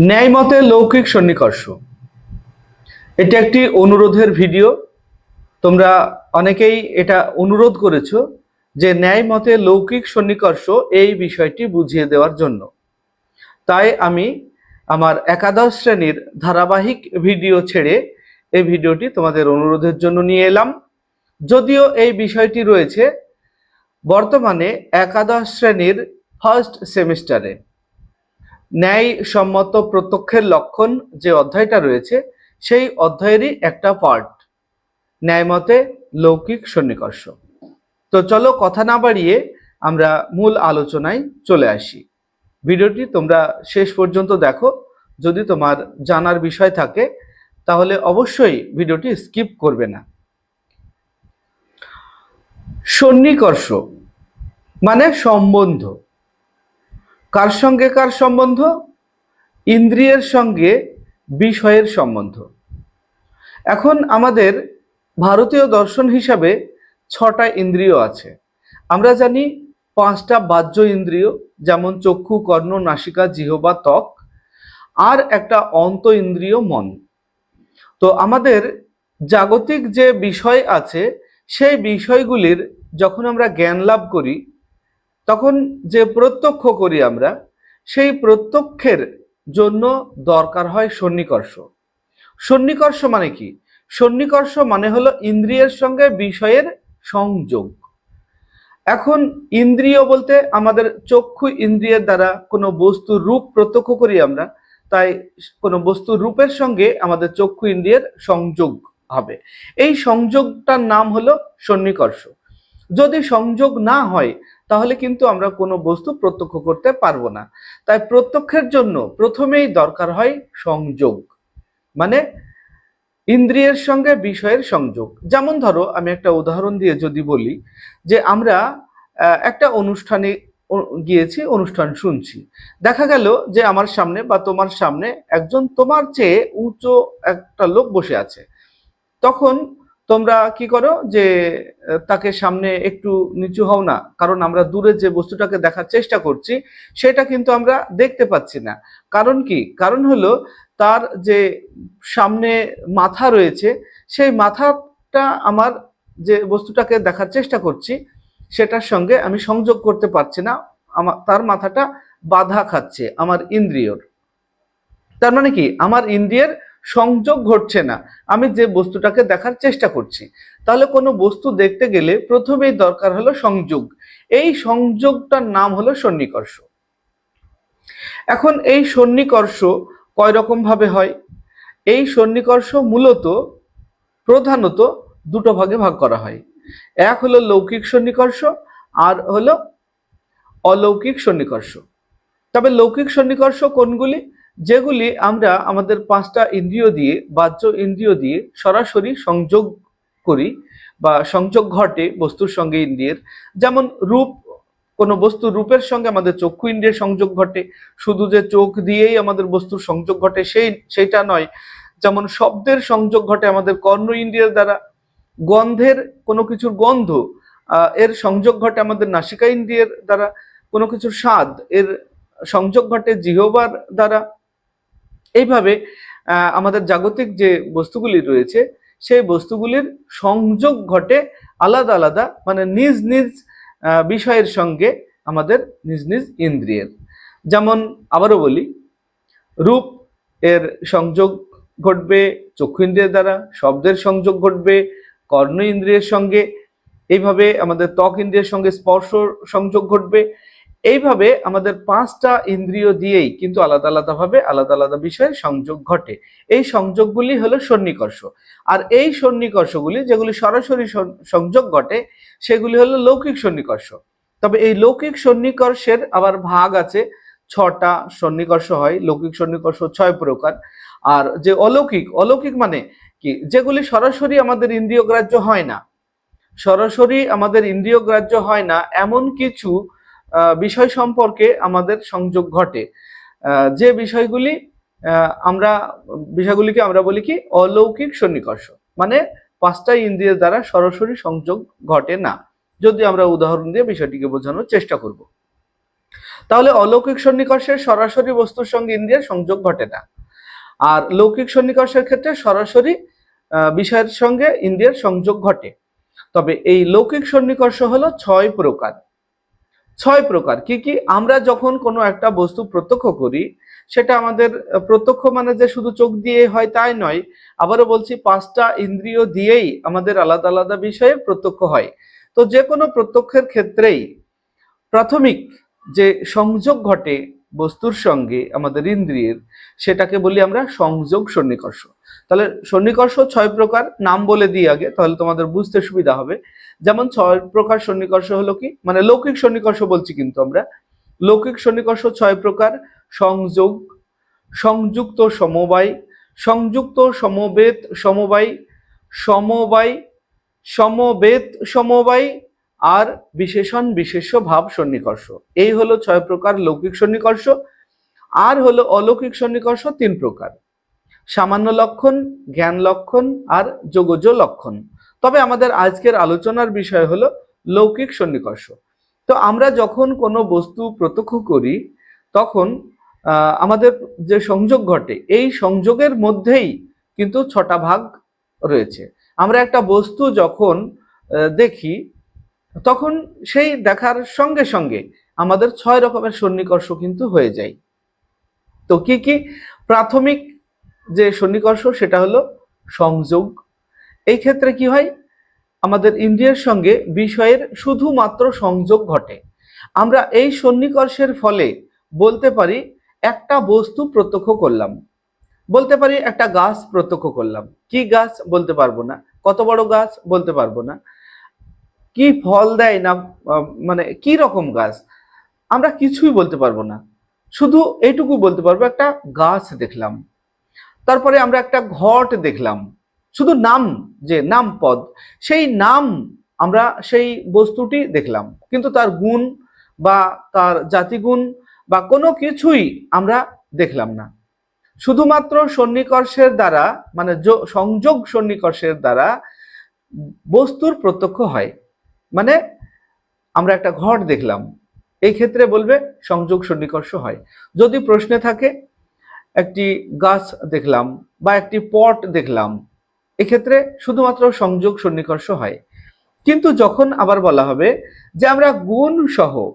ন্যায়মতে লৌকিক সন্নিকর্ষ। এটি একটি অনুরোধের ভিডিও। তোমরা অনেকেই এটা অনুরোধ করেছ যে ন্যায় মতে লৌকিক সন্নিকর্ষ এই বিষয়টি বুঝিয়ে দেওয়ার জন্য। তাই আমি আমার একাদশ শ্রেণির ধারাবাহিক ভিডিও ছেড়ে এই ভিডিওটি তোমাদের অনুরোধের জন্য নিয়ে এলাম। যদিও এই বিষয়টি রয়েছে বর্তমানে একাদশ শ্রেণির ফার্স্ট সেমিস্টারে। ন্যায় সম্মত প্রত্যক্ষের লক্ষণ যে অধ্যায়টা রয়েছে, সেই অধ্যায়েরই একটা পার্ট ন্যায়মতে লৌকিক সন্নিকর্ষ। তো চলো কথা না বাড়িয়ে আমরা মূল আলোচনায় চলে আসি। ভিডিওটি তোমরা শেষ পর্যন্ত দেখো। যদি তোমার জানার বিষয় থাকে, তাহলে অবশ্যই ভিডিওটি স্কিপ করবে না। সন্নিকর্ষ মানে সম্বন্ধ। কার সঙ্গে কার সম্বন্ধ? ইন্দ্রিয়ের সঙ্গে বিষয়ের সম্বন্ধ। এখন আমাদের ভারতীয় দর্শন হিসাবে ছটা ইন্দ্রিয় আছে। আমরা জানি পাঁচটা বাহ্য ইন্দ্রিয়, যেমন চক্ষু, কর্ণ, নাসিকা, জিহবা, ত্বক, আর একটা অন্ত ইন্দ্রিয়, মন। তো আমাদের জাগতিক যে বিষয় আছে, সেই বিষয়গুলির যখন আমরা জ্ঞান লাভ করি তখন যে প্রত্যক্ষ করি আমরা, সেই প্রত্যক্ষের জন্য দরকার হয় সন্নিকর্ষ। সন্নিকর্ষ মানে কি? সন্নিকর্ষ মানে হলো ইন্দ্রিয়ের সঙ্গে বিষয়ের সংযোগ। এখন ইন্দ্রিয় বলতে আমাদের চক্ষু ইন্দ্রিয়ের দ্বারা কোনো বস্তুর রূপ প্রত্যক্ষ করি আমরা, তাই কোনো বস্তুর রূপের সঙ্গে আমাদের চক্ষু ইন্দ্রিয়ের সংযোগ হবে। এই সংযোগটার নাম হলো সন্নিকর্ষ। যদি সংযোগ না হয় তাহলে কিন্তু আমরা কোনো বস্তু প্রত্যক্ষ করতে পারব না। তাই প্রত্যক্ষের জন্য প্রথমেই দরকার হয় সংযোগ। মানে ইন্দ্রিয়ের সঙ্গে বিষয়ের সংযোগ। যেমন ধরো, আমি একটা উদাহরণ দিয়ে যদি বলি যে আমরা একটা অনুষ্ঠানে গিয়েছি, অনুষ্ঠান শুনছি। দেখা গেল যে আমার সামনে বা তোমার সামনে একজন তোমার চেয়ে উঁচু একটা লোক বসে আছে। তখন তোমরা কি করো যে তাকে সামনে একটু নিচু হও না, কারণ আমরা দূরে যে বস্তুটাকে দেখার চেষ্টা করছি, সেটা কিন্তু আমরা দেখতে পাচ্ছি না। কারণ কি? কারণ হলো তার যে সামনে মাথা রয়েছে, সেই মাথাটা আমার যে বস্তুটাকে দেখার চেষ্টা করছি, সেটার সঙ্গে আমি সংযোগ করতে পারছি না, আমার, তার মাথাটা বাধা খাচ্ছে, আমার ইন্দ্রিয়র। তার মানে কি? আমার ইন্দ্রিয়ের সংযোগ ঘটছে না। আমি যে বস্তুটাকে দেখার চেষ্টা করছি। তাহলে কোনো বস্তু দেখতে গেলে প্রথমেই দরকার হলো সংযোগ। এই সংযোগটার নাম হলো সন্নিকর্ষ। এখন এই সন্নিকর্ষ কয় রকম ভাবে হয়? এই সন্নিকর্ষ মূলত প্রধানত দুটো ভাগে ভাগ করা হয়। এক হলো লৌকিক সন্নিকর্ষ, আর হলো অলৌকিক সন্নিকর্ষ। তবে লৌকিক সন্নিকর্ষ কোনগুলি? যেগুলি আমরা আমাদের পাঁচটা ইন্দ্রিয় দিয়ে, বাহ্য ইন্দ্রিয় দিয়ে সরাসরি সংযোগ করি বা সংযোগ ঘটে বস্তুর সঙ্গে ইন্দ্রিয়ের। যেমন রূপ, কোনো বস্তুর রূপের সঙ্গে আমাদের চক্ষু ইন্দ্রিয়ের সংযোগ ঘটে। শুধু যে চোখ দিয়েই আমাদের বস্তুর সংযোগ ঘটে সেই সেইটা নয়। যেমন শব্দের সংযোগ ঘটে আমাদের কর্ণ ইন্দ্রিয়ের দ্বারা। গন্ধের কোনো কিছুর গন্ধ এর সংযোগ ঘটে আমাদের নাসিকা ইন্দ্রিয়ের দ্বারা। কোনো কিছুর স্বাদ, এর সংযোগ ঘটে জিহবার দ্বারা। এইভাবে আমাদের জাগতিক যে বস্তুগুলি রয়েছে, সেই বস্তুগুলির সংযোগ ঘটে আলাদা আলাদা মানে নিজ নিজ বিষয়ের সঙ্গে আমাদের নিজ নিজ ইন্দ্রিয়ের। যেমন আবারও বলি, রূপ এর সংযোগ ঘটবে চক্ষু ইন্দ্রিয়ের দ্বারা, শব্দের সংযোগ ঘটবে কর্ণ ইন্দ্রিয়ের সঙ্গে, এইভাবে আমাদের ত্বক ইন্দ্রিয়ের সঙ্গে স্পর্শ সংযোগ ঘটবে এইভাবে আমাদের পাঁচটা ইন্দ্রিয় দিয়েই কিন্তু আলাদা আলাদা ভাবে আলাদা আলাদা বিষয়ের সংযোগ ঘটে। এই সংযোগগুলি হলো সন্নিকর্ষ। আর এই সন্নিকর্ষগুলি যেগুলি সরাসরি সংযোগ ঘটে, সেগুলি হলো লৌকিক সন্নিকর্ষ। তবে এই লৌকিক সন্নিকর্ষের আবার ভাগ আছে। ছটা সন্নিকর্ষ হয়, লৌকিক সন্নিকর্ষ ছয় প্রকার। আর যে অলৌকিক অলৌকিক মানে কি? যেগুলি সরাসরি আমাদের ইন্দ্রিয় গ্রাহ্য হয় না। সরাসরি আমাদের ইন্দ্রিয় গ্রাহ্য হয় না, এমন কিছু বিষয় সম্পর্কে আমাদের সংযোগ ঘটে। যে বিষয়গুলি আমরা, বিষয়গুলিকে আমরা বলি কি, অলৌকিক সন্নিকর্ষ। মানে পাঁচটা ইন্দ্রিয়ের দ্বারা সরাসরি সংযোগ ঘটে না। যদি আমরা উদাহরণ দিয়ে বিষয়টিকে বোঝানোর চেষ্টা করব। তাহলে অলৌকিক সন্নিকর্ষের সরাসরি বস্তুর সঙ্গে ইন্দ্রিয়ের সংযোগ ঘটে না। আর লৌকিক সন্নিকর্ষের ক্ষেত্রে সরাসরি বিষয়ের সঙ্গে ইন্দ্রিয়ের সংযোগ ঘটে। তবে এই লৌকিক সন্নিকর্ষ হলো ছয় প্রকার। ছয় প্রকার। কি কি? আমরা যখন কোনো একটা বস্তু প্রত্যক্ষ করি, সেটা আমাদের প্রত্যক্ষ মানে যে শুধু চোখ দিয়ে হয় তাই নয়, আবারও বলছি পাঁচটা ইন্দ্রিয় দিয়েই আমাদের আলাদা আলাদা বিষয়ে প্রত্যক্ষ হয়। তো যে কোনো প্রত্যক্ষের ক্ষেত্রেই প্রাথমিক যে সংযোগ ঘটে বস্তুর সঙ্গে আমাদের ইন্দ্রিয়ের, সেটাকে বলি আমরা সংযোগ সন্নিকর্ষ। তাহলে সন্নিকর্ষ ছয় প্রকার, নাম বলে দিই আগে, তাহলে তোমাদের বুঝতে সুবিধা হবে। যেমন ছয় প্রকার সন্নিকর্ষ হলো কি? মানে লৌকিক সন্নিকর্ষ বলছি কিন্তু আমরা। লৌকিক সন্নিকর্ষ ছয় প্রকার, সংযোগ, সংযুক্ত সমবায়, সংযুক্ত সমবেত সমবায় সমবায়, সমবেত সমবায় আর বিশেষণ বিশেষ্য ভাব সন্নিকর্ষ। এই হলো ছয় প্রকার লৌকিক সন্নিকর্ষ, আর হলো অলৌকিক সন্নিকর্ষ তিন প্রকার। সামান্য লক্ষণ, জ্ঞান লক্ষণ আর যোগজ লক্ষণ। তবে আমাদের আজকের আলোচনার বিষয় হলো লৌকিক সন্নিকর্ষ। তো আমরা যখন কোনো বস্তু প্রত্যক্ষ করি, তখন আমাদের যে সংযোগ ঘটে, এই সংযোগের মধ্যেই কিন্তু ছটা ভাগ রয়েছে। আমরা একটা বস্তু যখন দেখি তখন সেই দেখার সঙ্গে সঙ্গে আমাদের ছয় রকমের সন্নিকর্ষ কিন্তু হয়ে যায়। তো কি কি? প্রাথমিক যে সন্নিকর্ষ সেটা হলো সংযোগ। এই ক্ষেত্রে কি হয়? আমাদের ইন্দ্রিয়ের সঙ্গে বিষয়ের শুধুমাত্র সংযোগ ঘটে। আমরা এই সন্নিকর্ষের ফলে বলতে পারি একটা বস্তু প্রত্যক্ষ করলাম। বলতে পারি একটা গাছ প্রত্যক্ষ করলাম। কি গাছ? বলতে পারব না। কত বড় গাছ? বলতে পারব না। কি ফল দেয় না মানে কি রকম গাছ, আমরা কিছুই বলতে পারব না। শুধু এইটুকু বলতে পারব, একটা গাছ দেখলাম। তারপরে আমরা একটা ঘট দেখলাম। শুধু নাম, যে নাম পদ, সেই নাম আমরা সেই বস্তুটি দেখলাম। কিন্তু তার গুণ বা তার জাতিগুণ বা কোনো কিছুই আমরা দেখলাম না। শুধুমাত্র সন্নিকর্ষের দ্বারা মানে সংযোগ সন্নিকর্ষের দ্বারা বস্তুর প্রত্যক্ষ হয়। মানে আমরা একটা ঘট দেখলাম। এই ক্ষেত্রে বলবে সংযোগ সন্নিকর্ষ হয়। যদি প্রশ্নে থাকে, একটি গাছ দেখলাম বা একটি পট দেখলাম, এক্ষেত্রে শুধুমাত্র সংযোগ সন্নিকর্ষ হয়। কিন্তু যখন আবার বলা হবে যে আমরা গুণ সহ,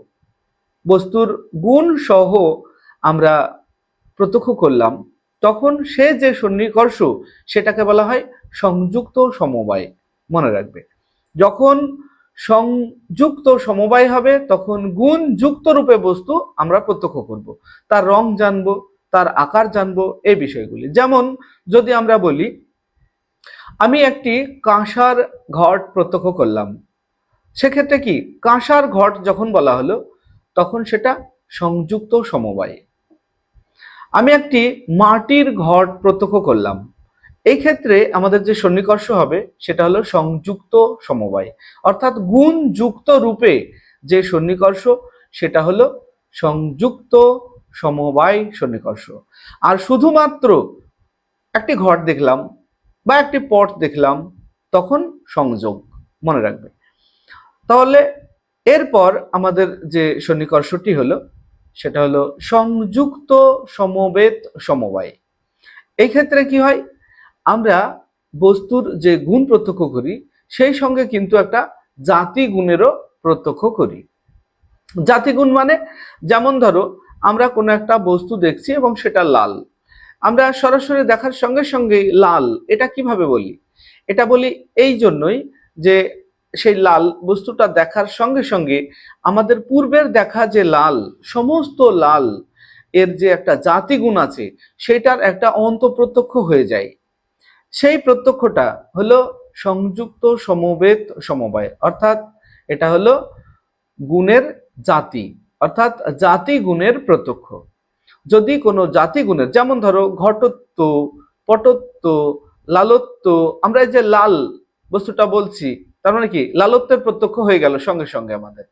বস্তুর গুণ সহ আমরা প্রত্যক্ষ করলাম, তখন সে যে সন্নিকর্ষ, সেটাকে বলা হয় সংযুক্ত সমবায়। মনে রাখবে। যখন সংযুক্ত সমবায় হবে, তখন গুণ যুক্ত রূপে বস্তু আমরা প্রত্যক্ষ করব। তার রং জানব, তার আকার জানব, এই বিষয়গুলি। যেমন যদি আমরা বলি, আমি একটি কাঁসার ঘট প্রত্যক্ষ করলাম। সেক্ষেত্রে কি? কাঁসার ঘট যখন বলা হলো, তখন সেটা সংযুক্ত সমবায়। আমি একটি মাটির ঘট প্রত্যক্ষ করলাম। এই ক্ষেত্রে আমাদের যে সন্নিকর্ষ হবে, সেটা হলো সংযুক্ত সমবায়। অর্থাৎ গুণ যুক্ত রূপে যে সন্নিকর্ষ, সেটা হলো সংযুক্ত সমবায় সন্নিকর্ষ। আর শুধুমাত্র একটি ঘট দেখলাম বা একটি পট দেখলাম, তখন সংযোগ, মনে রাখবে। তাহলে এরপর আমাদের যে সন্নিকর্ষটি হলো, সেটা হলো সংযুক্ত সমবেত সমবায়। এই ক্ষেত্রে কি হয়? আমরা বস্তুর যে গুণ প্রত্যক্ষ করি, সেই সঙ্গে কিন্তু একটা জাতি গুণেরও প্রত্যক্ষ করি। জাতিগুণ মানে যেমন ধরো, আমরা কোনো একটা বস্তু দেখছি এবং সেটা লাল। আমরা সরাসরি দেখার সঙ্গে সঙ্গে লাল, এটা কীভাবে বলি? এটা বলি এই জন্যই যে সেই লাল বস্তুটা দেখার সঙ্গে সঙ্গে আমাদের পূর্বের দেখা যে লাল, সমস্ত লাল, এর যে একটা জাতিগুণ আছে, সেটার একটা অন্তঃপ্রত্যক্ষ হয়ে যায়। সেই প্রত্যক্ষটা হলো সংযুক্ত সমবেত সমবায়। অর্থাৎ এটা হলো গুণের জাতি, অর্থাৎ জাতি গুণের প্রত্যক্ষ। যদি কোনো জাতি গুণের, যেমন ধরো ঘটত্ব পটত্ব লালত্ব, আমরা এই যে লাল বস্তুটা বলছি, তার মানে কি? লালত্বের প্রত্যক্ষ হয়ে গেল সঙ্গে সঙ্গে আমাদের।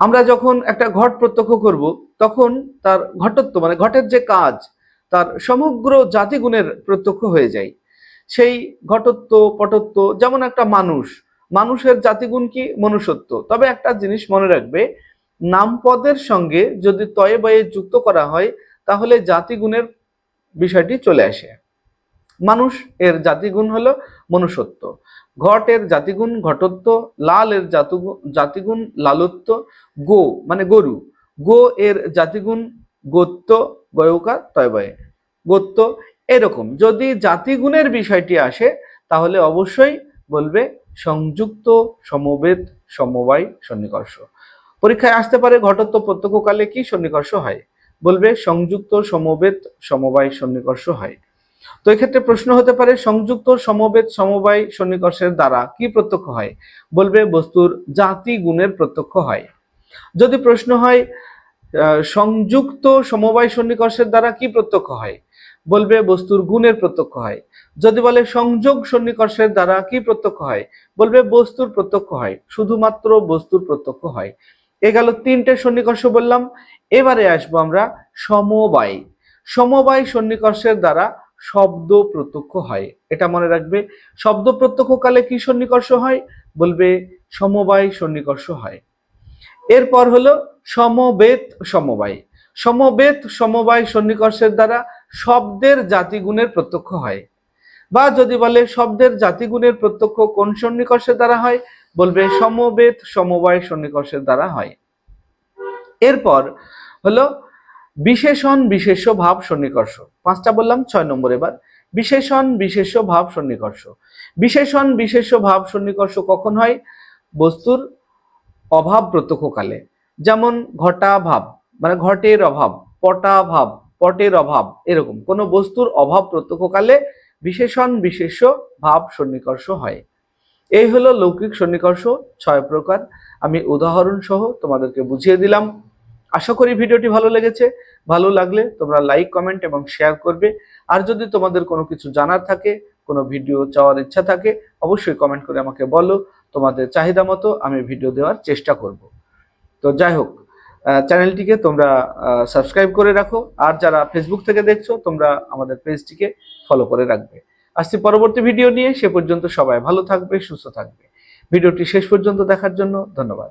আমরা যখন একটা ঘট প্রত্যক্ষ করব, তখন তার ঘটত্ব মানে ঘটের যে কাজ, তার সমগ্র জাতিগুণের প্রত্যক্ষ হয়ে যায়। সেই ঘটত্ব, পটত্ব, যেমন একটা মানুষ, মানুষের জাতিগুণ কি? মনুষ্যত্ব। তবে একটা জিনিস মনে রাখবে, নামপদের সঙ্গে যদি তয়ে বয়ে যুক্ত করা হয়, তাহলে জাতিগুণের বিষয়টি চলে আসে। মানুষ এর জাতিগুণ হলো মনুষ্যত্ব। ঘট এর জাতিগুণ ঘটত্ব, লাল এর জাতুগু- জাতিগুণ লালত্ব, গো মানে গরু। গো এর জাতিগুণ গোত্ত গয়কার তয়বয়ে গোত্ত এরকম। যদি জাতিগুণের বিষয়টি আসে, তাহলে অবশ্যই বলবে সংযুক্ত সমবেত সমবায় সন্নিকর্ষ। পরীক্ষায় আসতে পারে ঘটত্ব প্রত্যক্ষকালে কি সন্নিকর্ষ হয়? বলবে সংযুক্ত সমবেত সমবায় সন্নিকর্ষ হয়। তো এক্ষেত্রে প্রশ্ন হতে পারে, সংযুক্ত সমবেত সমবায় সন্নিকর্ষের দ্বারা কি প্রত্যক্ষ হয়? বলবে বস্তুর জাতি গুণের প্রত্যক্ষ হয়। যদি প্রশ্ন হয় সংযুক্ত সমবায় সন্নিকর্ষের দ্বারা কি প্রত্যক্ষ হয়? বলবে বস্তুর গুণের প্রত্যক্ষ হয়। যদি বলে সংযোগ সন্নিকর্ষের দ্বারা কি প্রত্যক্ষ হয়? বলবে বস্তুর প্রত্যক্ষ হয়, শুধুমাত্র বস্তুর প্রত্যক্ষ হয়। এ গেল তিনটে সন্নিকর্ষ বললাম, এবারে আসব আমরা সমবায়। সমবায় সন্নিকর্ষের দ্বারা শব্দ প্রত্যক্ষ হয়, এটা মনে রাখবে। শব্দ প্রত্যক্ষকালে কি সন্নিকর্ষ হয়? বলবে সমবায় সন্নিকর্ষ হয়। এরপর হলো সমবেত সমবায়। সমবেত সমবায় সন্নিকর্ষের দ্বারা শব্দের জাতিগুণের প্রত্যক্ষ হয়। বা যদি বলে শব্দের জাতিগুণের প্রত্যক্ষ কোন সন্নিকর্ষের দ্বারা হয়, বলবে সমবেত সমবায় সন্নিকর্ষের দ্বারা হয়। এরপর হলো বিশেষণ বিশেষ্য ভাব সন্নিকর্ষ। পাঁচটা বললাম, ছয় নম্বর এবার। বিশেষণ বিশেষ্য ভাব সন্নিকর্ষ। বিশেষণ বিশেষ্য ভাব সন্নিকর্ষ কখন হয়? বস্তুর অভাব প্রত্যক্ষকালে। যেমন ঘটা ভাব মানে ঘটের অভাব, পটা ভাব পটের অভাব, এরকম। কোনো বস্তুর অভাব প্রত্যক্ষকালে বিশেষণ, বিশেষ্য, ভাব, সন্নিকর্ষ হয়। এই হলো লৌকিক সন্নিকর্ষ, ছয় প্রকার। আমি উদাহরণ সহ তোমাদেরকে বুঝিয়ে দিলাম। আশা করি ভিডিওটি ভালো লেগেছে। ভালো লাগলে তোমরা লাইক, কমেন্ট এবং শেয়ার করবে। আর যদি তোমাদের কোনো কিছু জানার থাকে, কোনো ভিডিও চাওয়ার ইচ্ছা থাকে, অবশ্যই কমেন্ট করে আমাকে বলো। তোমাদের চাহিদা মতো আমি ভিডিও দেওয়ার চেষ্টা করব। তো যাই হোক চ্যানেলটিকে তোমরা সাবস্ক্রাইব করে রাখো। আর যারা ফেসবুক থেকে দেখছ, তোমরা আমাদের পেজটিকে ফলো করে রাখবে। আসছি পরবর্তী ভিডিও নিয়ে। সে পর্যন্ত সবাই ভালো থাকবে, সুস্থ থাকবে। ভিডিওটি শেষ পর্যন্ত দেখার জন্য ধন্যবাদ।